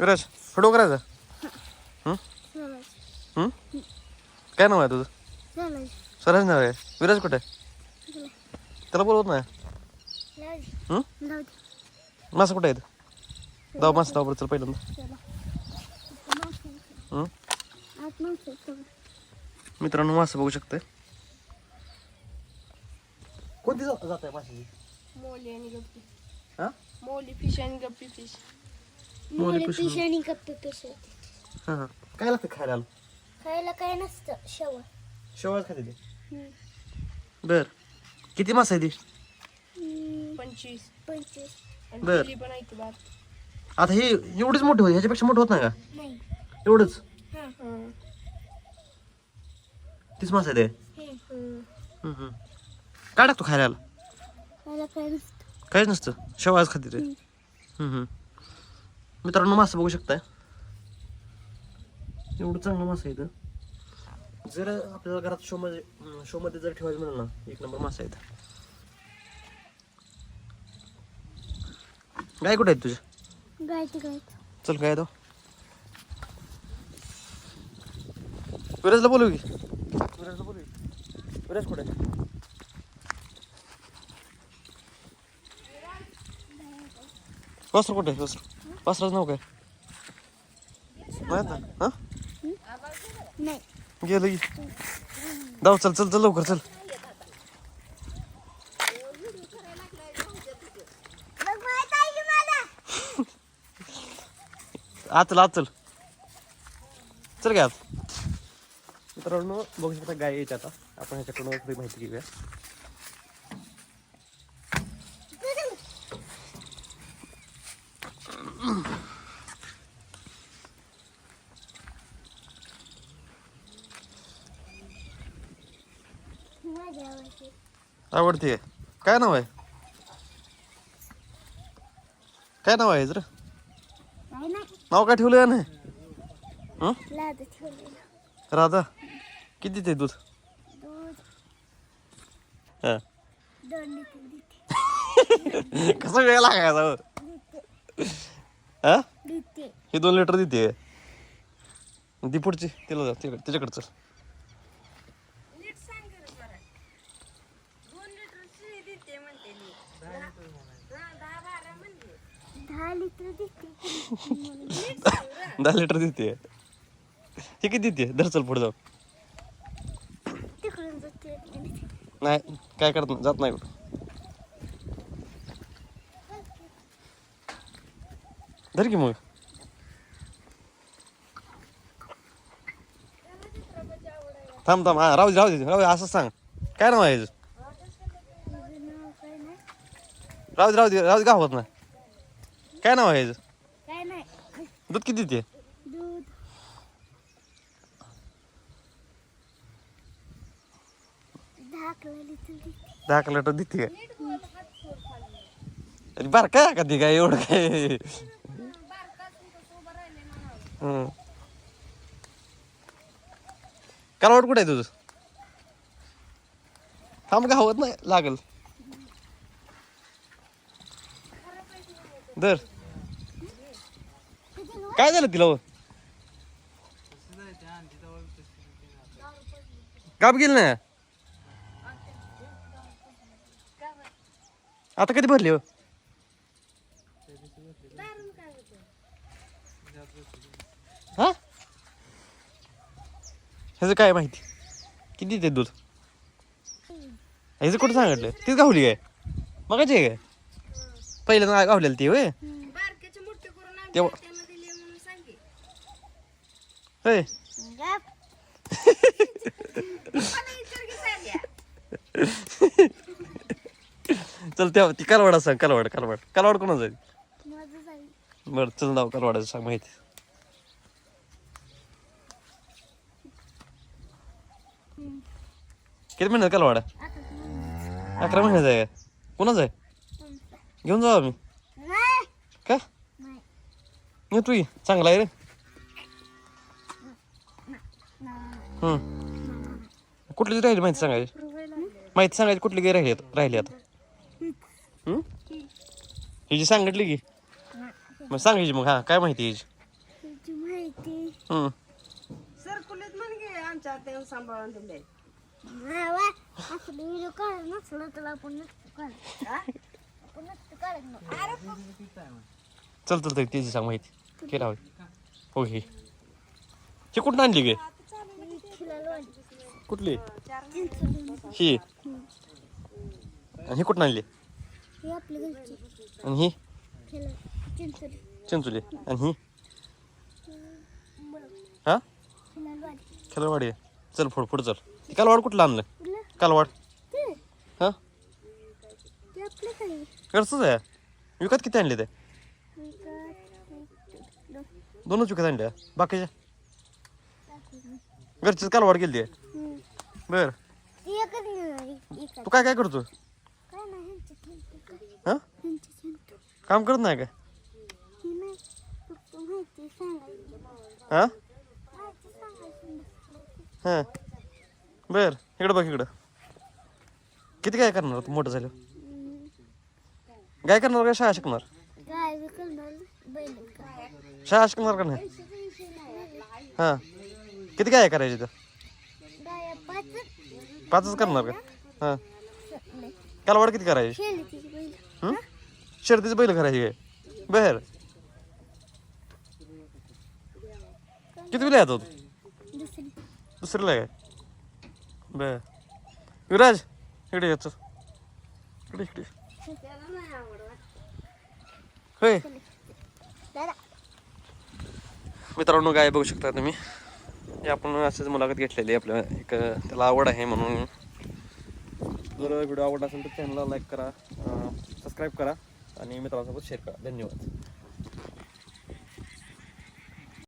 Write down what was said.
Viraj photo करायचा हं? हं? काय नाव आहे तुझं स्वराज नाव आहे विराज कुठे आहे त्याला बोलवत नाही. हं? मासा कुठे आहे दाव मासा दाव बरं चल पहिल्यांदा. हं? आहेत. मित्रांनो मासा बघू शकताय कोणती जात आहे माशाची मोली आणि गप्पी हा मोली फिश आणि गप्पी फिश आणि गप्पे. हां हां. काय लागतं खायला? खायला काय नसतं शेवट. शेवळच खाते ते. हम्म. बर. किती मासा आहे ती? पंचवीस. पंचवीस. आणि बर. पण आता हे एवढीच मोठी होती ह्याच्यापेक्षा मोठं होत नाही का? नाही. एवढंच? हं. तीच मासा आहे ते? हे. हं. हम्म, हम्म. काय टाकतो खायला? खायला काय नसतं. काहीच नसतं. शेवाळच खाते ते. हम्म, हम्म. मित्रांनो मासा बघू शकताय. एवढं चांगलं मासा इथं जर आपल्याला घरात शो मध्ये शो मध्ये जर ठेवायचं म्हणलं ना एक नंबर मासा आहे इथं. गाय कुठे आहेत तुझ्या? चल काय तो विराजला बोलू की. विराजला बोलू विराज कुठे? वासरू कुठे आहे? वासरू वासराचं नाव काय माहीत ना हा नाही गेलं की जाऊ चल चल चल लवकर चल मला आत चल आत चल चल काय आत मित्रांनो बघू शकता गाय येते आता आपण ह्याच्याकडून थोडी माहिती घेऊया आवडते काय नाव आहे? काय नाव आहे जर नाही नाव काय ठेवलं हं? ठेवलेलं राधा. किती ते दूध? हा. कसं वेळ लागायचा हो? हे दोन लिटर देते. ती पुढची तिला जा तिकडे तिच्याकडे चल नीट सांग खरं जरा. दोन लिटर शिळी देते म्हणते मी. दहा- हा, दहा बारा म्हणले. दहा लिटर देते. दहा लिटर देते हे किती देते धर चल पुढे जाऊ. तिकडून जाते. नाही काय करत नाही जात नाही कुठं. धर की मग. थांब थांब. हा राहू दे राहू दे राहू दे असं सांग. काय नाव आहे याचं? तुझं नाव काय नाही राहू दे राहू दे राहू दे का होत नाही काय नाव आहे याचं? काय नाही. दूध किती देते? दूध. दहा किलो लिटर दहा देते काय अरे बरं काय का ती काय एवढं काय? हं. कालवड कुठे आहे तुझं? थांब का हवत नाही लागल. दर काय झालं तिला हो? गाप गेलं ना आता कधी भरली हो? हा? ह्याचं काय माहिती? किती ते दूध? ह्याचं कुठं सांगितलं तीच गावली काय? मगाची आहे काय पहिल्यांदा गावलेलं ती होय? बारक्याचे मोठे करून आणले, तेव्हा- त्यांना दिले म्हणून सांगे होय? मला की. चल तेव्हा ती कालवाडा सांग कालवाड कालवाड. कालवाड कोणाचं आहे? माझं जाईल बरं चल नाव कालवाडाचं सांग माहिती. किती महिन्यात कालवाडा? आता अकरा महिन्याचा आहे का? कोणाचा आहे? घेऊन जाऊ आम्ही. नाही. का? नाही ये. तू चांगला आहे रे. कुठली राहिली माहिती सांगायची. माहिती सांगायची कुठली काही राहिली आता- राहिली आता. हम्म? ही जी सांगितली की. मग सांगायची मग. हा काय माहिती आमच्या आत्यानं सांभाळून दिले आपण चल चल तरी त्याची सांग माहिती. केला होय हो हे हे कुठून आणली गे? कुठली? ही. आणि ही कुठून आणली? आणि ही? चिंचुली. आणि ही? हा? खिलाला खेळवाडी आहे चल फोड पुढं चल. कालवाड कुठलं आणलं? कालवाड. हा? आपलं आहे विकत किती आणले ते विकत दोनच विकत आणल्या बाकीच्या घरचीच कालवाड गेली आहे बर तू काय काय करतो काय हा काम करत नाही का ही हा हां बर इकडं बघ इकडं किती काय करणार तू मोठं झालं काय करणार का शाळा शिकणार? बैल काय शाळा शिकणार का नाही? हां. किती काय करायचे तर? गाया पाच. पाचच करणार का? हां. सपले कालवाड किती करायची? शेली तिची बैल. हं? शर्तीच बैल करायची काय? बर. किती वेळा येतो तू दुसरी. दुसरीला काय? बर. युवराज इकडे येतो इकडे इकडे. नाही होय. मित्रांनो गाय बघू शकता तुम्ही. हे आपण असंच मुलाखत घेतलेली आहे आपल्या. एक त्याला आवड आहे म्हणून. जर व्हिडिओ आवडला असेल तर चॅनलला लाईक करा सबस्क्राईब करा आणि मित्रांसोबत शेअर करा. धन्यवाद.